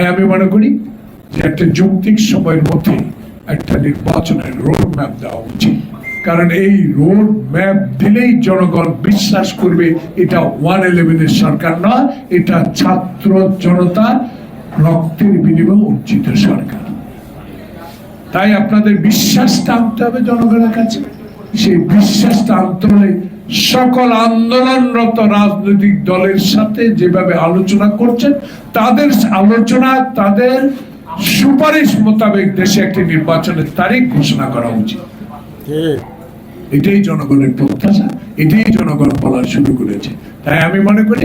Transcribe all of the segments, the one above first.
তাই আমি মনে করি যে একটা যৌক্তিক সময়ের মধ্যে একটা নির্বাচনের রোড ম্যাপ দেওয়া উচিত। কারণ এই রোড ম্যাপ দিলেই জনগণ বিশ্বাস করবে, এটা ওয়ান ইলেভেনের সরকার নয়, এটা ছাত্র জনতা রক্তের বিনিময়ে অর্জিত সরকার। তাই আপনাদের বিশ্বাসটা আনতে হবে জনগণের কাছে। সেই বিশ্বাসটা আনতে হলে সকল আন্দোলনরত রাজনৈতিক দলের সাথে যেভাবে আলোচনা করছেন, তাদের আলোচনা, তাদের সুপারিশ মোতাবেক দেশে একটি নির্বাচনের তারিখ ঘোষণা করা উচিত। এটাই জনগণের প্রত্যাশা, এটাই জনগণ বলা শুরু করেছে। তাই আমি মনে করি,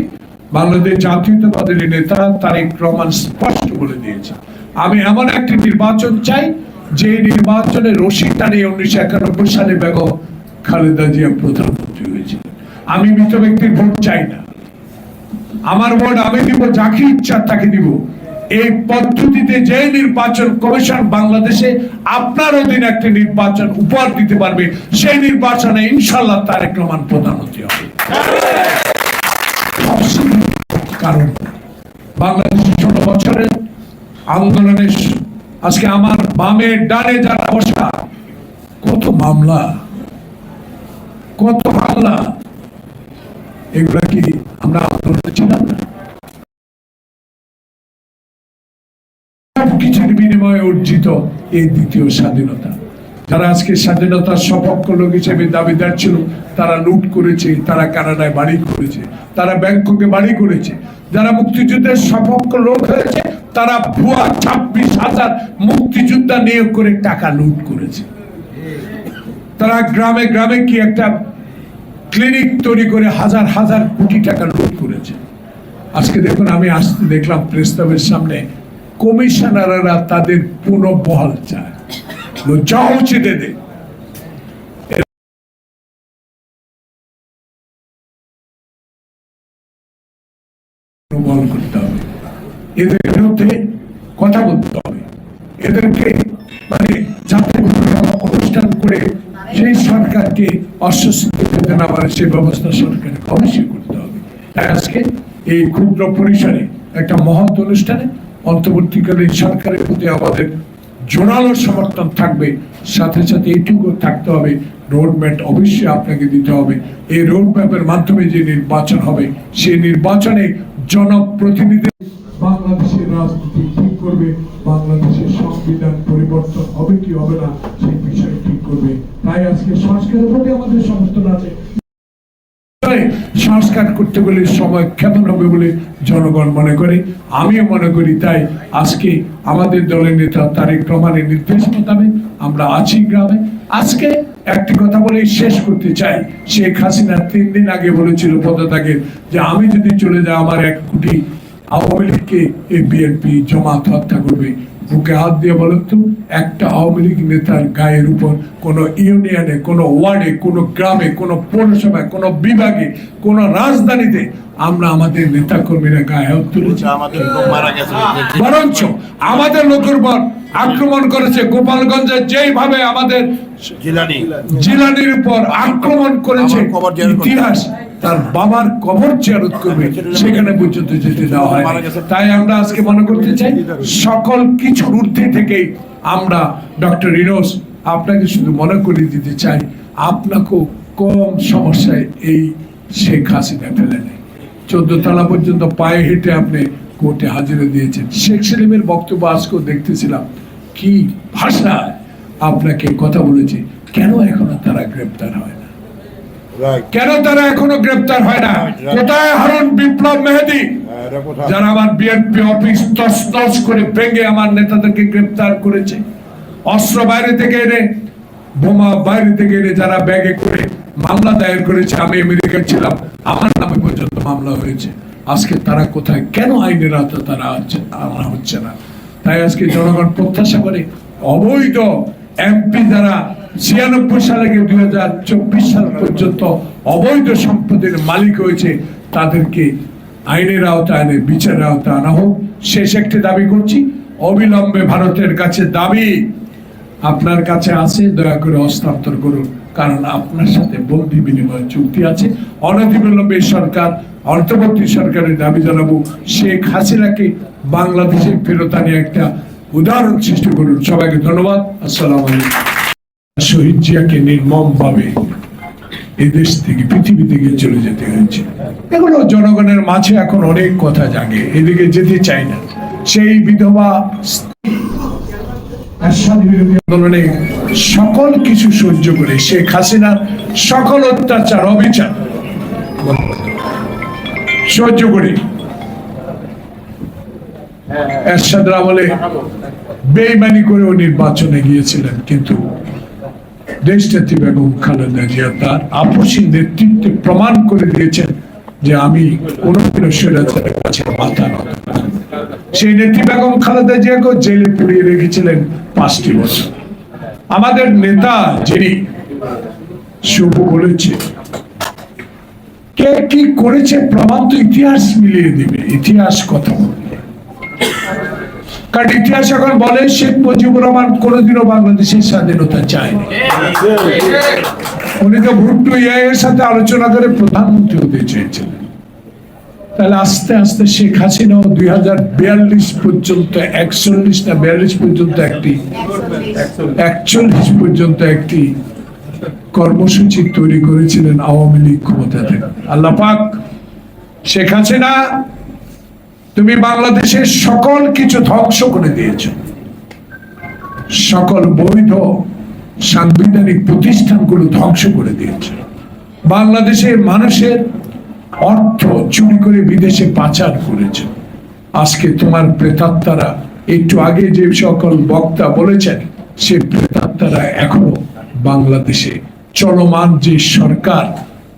বাংলাদেশ জাতীয়তাবাদের নেতা তারেক রহমান স্পষ্ট বলে দিয়েছে, আমি এমন একটি নির্বাচন চাই, যে নির্বাচনে রশি টানিয়ে উনিশশো একানব্বই সালে বেগম খালেদা জিয়া প্রধানমন্ত্রী হয়েছিল আমি মৃত ব্যক্তির ভোট চাই না। আমার ভোট আমি দিব, যাকে ইচ্ছা তাকে দিব। এই পদ্ধতিতে যে নির্বাচন কমিশন বাংলাদেশে আপনার অধীনে একটি নির্বাচন উপহার দিতে পারবে, সেই নির্বাচনে ইনশাল্লাহ তারেক রহমান প্রধানমন্ত্রী হবে। কারণ বাংলাদেশের ষোলো বছরের আন্দোলনের, আজকে আমার বামে ডানে যারা বসা, কত মামলা কত মামলা এগুলা কি আমরা আন্দোলনে ছিলাম না? বিনিময়ে অর্জিত এই দ্বিতীয় স্বাধীনতা। যারা আজকে স্বাধীনতার সপক্ষ লোক হিসেবে দাবিদার ছিল, তারা লুট করেছে, তারা কানাডায় বাড়ি করেছে, তারা ব্যাংককে বাড়ি করেছে। যারা মুক্তিযুদ্ধের সপক্ষ লোক হয়েছে, তারা ভুয়া ছাব্বিশ হাজার মুক্তিযোদ্ধা নিয়োগ করে টাকা লুট করেছে। তারা গ্রামে গ্রামে কি একটা ক্লিনিক তৈরি করে হাজার হাজার কোটি টাকা লুট করেছে। আজকে দেখুন, আমি আসতে দেখলাম প্রেস্তাবের সামনে কমিশনাররা তাদের পুনঃবহাল চায়। লজ্জা উচিত এদের এদের বিরুদ্ধে কথা বলতে হবে। এদেরকে মানে যাতে কোনো রকম অনুষ্ঠান করে সেই সরকারকে অস্বস্তি পেতে না পারে সেই ব্যবস্থা সরকারের অবশ্যই করতে হবে। তাই আজকে এই ক্ষুদ্র পরিসরে একটা মহৎ অনুষ্ঠানে অন্তর্বর্তীকালীন সরকারের প্রতি আমাদের জোরালো সমর্থন থাকবে। সাথে সাথে এইটুকু থাকতে হবে। রোড ম্যাপ অবশ্যই আপনাকে দিতে হবে। এই রোড ম্যাপের মাধ্যমে যে নির্বাচন হবে সেই নির্বাচনে জনপ্রতিনিধি বাংলাদেশের রাজনীতি ঠিক করবে, বাংলাদেশের সংবিধান পরিবর্তন হবে কি হবে না, সেই বিষয় ঠিক করবে। তাই আজকে সংস্কারের প্রতি আমাদের সমর্থন আছে। সংস্কার করতে গেলে সময় কেমন হবে বলে জনগণ মনে করে? আমিও মনে করি তাই আজকে আমাদের দলের নেতা তারেক রহমানের নির্দেশ মোতাবেক আমরা আছি গ্রামে। আজকে একটি কথা বলে শেষ করতে চাই। শেখ হাসিনা তিন দিন আগে বলেছিল পদত্যাগের যে আমি যদি চলে যাই আমার এক কোটি আওয়ামী লীগকে এই বিএনপি জমাত হত্যা করবে। বুকে হাত দিয়ে বলেন তো একটা আওয়ামী লীগ নেতার গায়ের উপর কোনো ইউনিয়নে কোনো ওয়ার্ডে কোনো গ্রামে কোনো পৌরসভায় কোনো বিভাগে কোনো রাজধানীতে আমরা আমাদের নেতা কর্মীরা গায়ে হাত তুলেছি। বরঞ্চ আমাদের লোকের উপর আক্রমণ করেছে। গোপালগঞ্জে যেইভাবে আমাদের জিলানি। জিলানির উপর আক্রমণ করেছে। ইতিহাস তার বাবার কবর জিয়ারত করবে সেখানে পর্যন্ত যেতে দেওয়া হয় তাই আমরা আজকে মনে করতে চাই সকল কিছুর ঊর্ধ্বে থেকেই আমরা ডক্টর ইনোস আপনাকে শুধু মনে করিয়ে দিতে চাই আপনাকেও কম সমস্যায় এই শেখ হাসিনা ফেলে নেয় চোদ্দ তলা পর্যন্ত পায়ে হেঁটে আপনি কোর্টে হাজিরা দিয়েছেন। শেখ সেলিমের বক্তব্য আজকেও দেখতেছিলাম। কি ভাষায় আপনাকে কথা বলেছে? কেন এখনও তারা গ্রেপ্তার হয় না? কেন তারা এখনও গ্রেপ্তার হয় না? কোথায় হারুন বিপ্লব মেহেদি? যারা আমার বিএনপি অফিস তস তস করে ভেঙে আমার নেতাদেরকে গ্রেপ্তার করেছে। অস্ত্র বাইরে থেকে এনে বোমা বাইরে থেকে এনে যারা ব্যাগে করে মামলা দায়ের করেছে আমি আমেরিকায় ছিলাম আমার নামে পর্যন্ত মামলা হয়েছে। আজকে তারা কোথায়? কেন আইনের আওতা তারা আনা হচ্ছে না? তাই আজকে জনগণ প্রত্যাশা করে অবৈধ এমপি যারা ছিয়ানব্বই সালে গিয়ে দুই হাজার চব্বিশ সাল পর্যন্ত অবৈধ সম্পদের মালিক হয়েছে, তাদেরকে আইনের আওতায় এনে বিচারের আওতায় আনা হোক। শেষ একটি দাবি করছি, অবিলম্বে ভারতের কাছে দাবি আপনার কাছে আছে, দয়া করে হস্তান্তর করুন, কারণ আপনার সাথে বন্দি বিনিময় চুক্তি আছে। অনতিবিলম্বে সরকার, অন্তর্বর্তী সরকারের দাবি জানাব, শেখ হাসিনাকে বাংলাদেশে ফেরত আনে একটা উদাহরণ সৃষ্টি করুন। সবাইকে ধন্যবাদ। আসসালাম শহীদ জিয়াকে নির্মম ভাবে এই দেশ থেকে, পৃথিবী থেকে চলে যেতে হয়েছে। এগুলো জনগণের মাঝে এখন অনেক কথা জাগে, এদিকে যেতে চাই না। সেই বিধবা আন্দোলনে সকল কিছু সহ্য করে শেখ হাসিনার সকল অত্যাচার, অবিচার সহ্য করে এরশাদ আমলে বেইমানি করেও নির্বাচনে গিয়েছিলেন, কিন্তু দেশনেত্রী বেগম খালেদা জিয়া তার আপসী নেতৃত্বে প্রমাণ করে দিয়েছেন যে আমি কোনোদিনও স্বৈরাচারের কাছে মাথা নত সেই নেত্রী বেগম খালেদা জিয়াকে জেলে পুড়িয়ে রেখেছিলেন পাঁচটি বছর। আমাদের নেতা যিনি, শুভ বলেছে, কে কি করেছে প্রমাণ তো ইতিহাস মিলিয়ে দিবে, ইতিহাস কথা বলবে। কারণ ইতিহাস এখন বলে, শেখ মুজিবুর রহমান বাংলাদেশের স্বাধীনতা চায়নি। উনি তো ভুট্টো সাথে আলোচনা করে প্রধানমন্ত্রী হতে চেয়েছিলেন। তাহলে আস্তে আস্তে শেখ হাসিনাও দুই হাজার বিয়াল্লিশ পর্যন্ত একচল্লিশ না বিয়াল্লিশ পর্যন্ত একটি, একচল্লিশ পর্যন্ত একটি কর্মসূচি তৈরি করেছিলেন আওয়ামী লীগ ক্ষমতাতে আল্লাহ পাক শেখ হাসিনা তুমি বাংলাদেশের সকল কিছু ধ্বংস করে দিয়েছ। সকল বৈধ সাংবিধানিক প্রতিষ্ঠানগুলো ধ্বংস করে দিয়েছে। বাংলাদেশের মানুষের অর্থ চুরি করে বিদেশে পাচার করেছে। আজকে তোমার প্রেতাত্মারা একটু আগে যে সকল বক্তা বলেছেন সে প্রেতাত্মারা এখনও বাংলাদেশে চলমান যে সরকার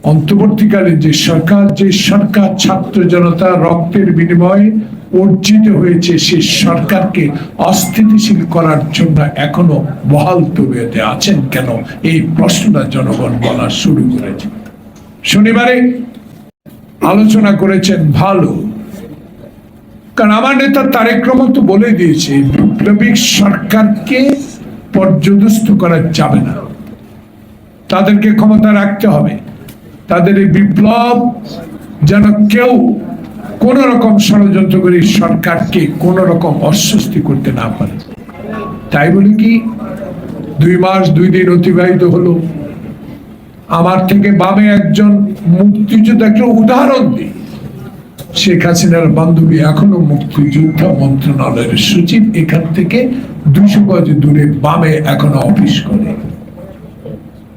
অন্তর্বর্তীকালে যে সরকার যে সরকার ছাত্র জনতা রক্তের বিনিময়ে অর্জিত হয়েছে, সেই সরকারকে অস্থিতিশীল করার জন্য এখনও বহাল তবিয়তে আছেন কেন? এই প্রশ্নটা জনগণ বলা শুরু করেছে। শনিবারে আলোচনা করেছেন ভালো। কারণ আমার নেতা তারেক রহমান তো বলে দিয়েছে এই বিপ্লবী সরকারকে পর্যদস্ত করা যাবে না। তাদেরকে ক্ষমতা রাখতে হবে। তাদের এই বিপ্লব যেন কেউ কোন রকম ষড়যন্ত্র করে সরকারকে কোন রকম অস্বস্তি করতে না পারে। তাই বলে কি, দুই মাস দুই দিন অতিবাহিত হলো। আমার থেকে বামে একজন মুক্তিযোদ্ধা, একটা উদাহরণ দিই। শেখ হাসিনার বান্ধবী এখনও মুক্তিযোদ্ধা মন্ত্রণালয়ের সচিব, এখান থেকে দুশো গজ দূরে বামে এখনও অফিস করে।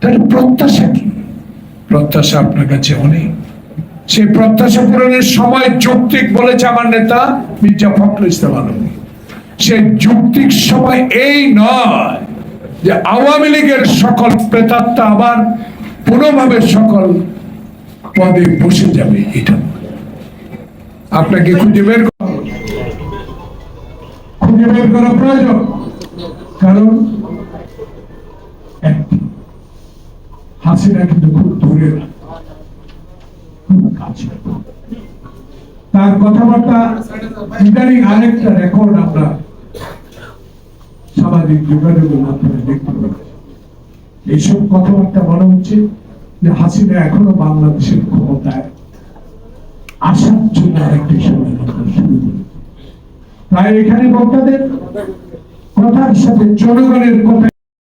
তার প্রত্যাশা কি? প্রত্যাশা আপনার কাছে অনেক। সেই প্রত্যাশা পূরণের সময় যৌক্তিক বলেছে আমার নেতা মির্জা ফখরুল ইসলাম আলমী সে যৌক্তিক সময় এই নয় যে আওয়ামী লীগের সকল প্রেতাত্মা আবার পুনঃভাবে সকল পদে বসে যাবে, এটা আপনাকে খুঁজে বের করা খুঁজে বের করা প্রয়োজন। কারণ হাসিনা কিন্তু খুব তার কথাবার্তা ইদানিং আরেকটা রেকর্ড আমরা সামাজিক যোগাযোগের মাধ্যমে দেখতে পাচ্ছি এইসব কথাবার্তা মনে হচ্ছে যে হাসিনা এখনও বাংলাদেশের ক্ষমতায় আসার জন্য করেছে। তাই এখানে বক্তাদের কথার সাথে জনগণের কথা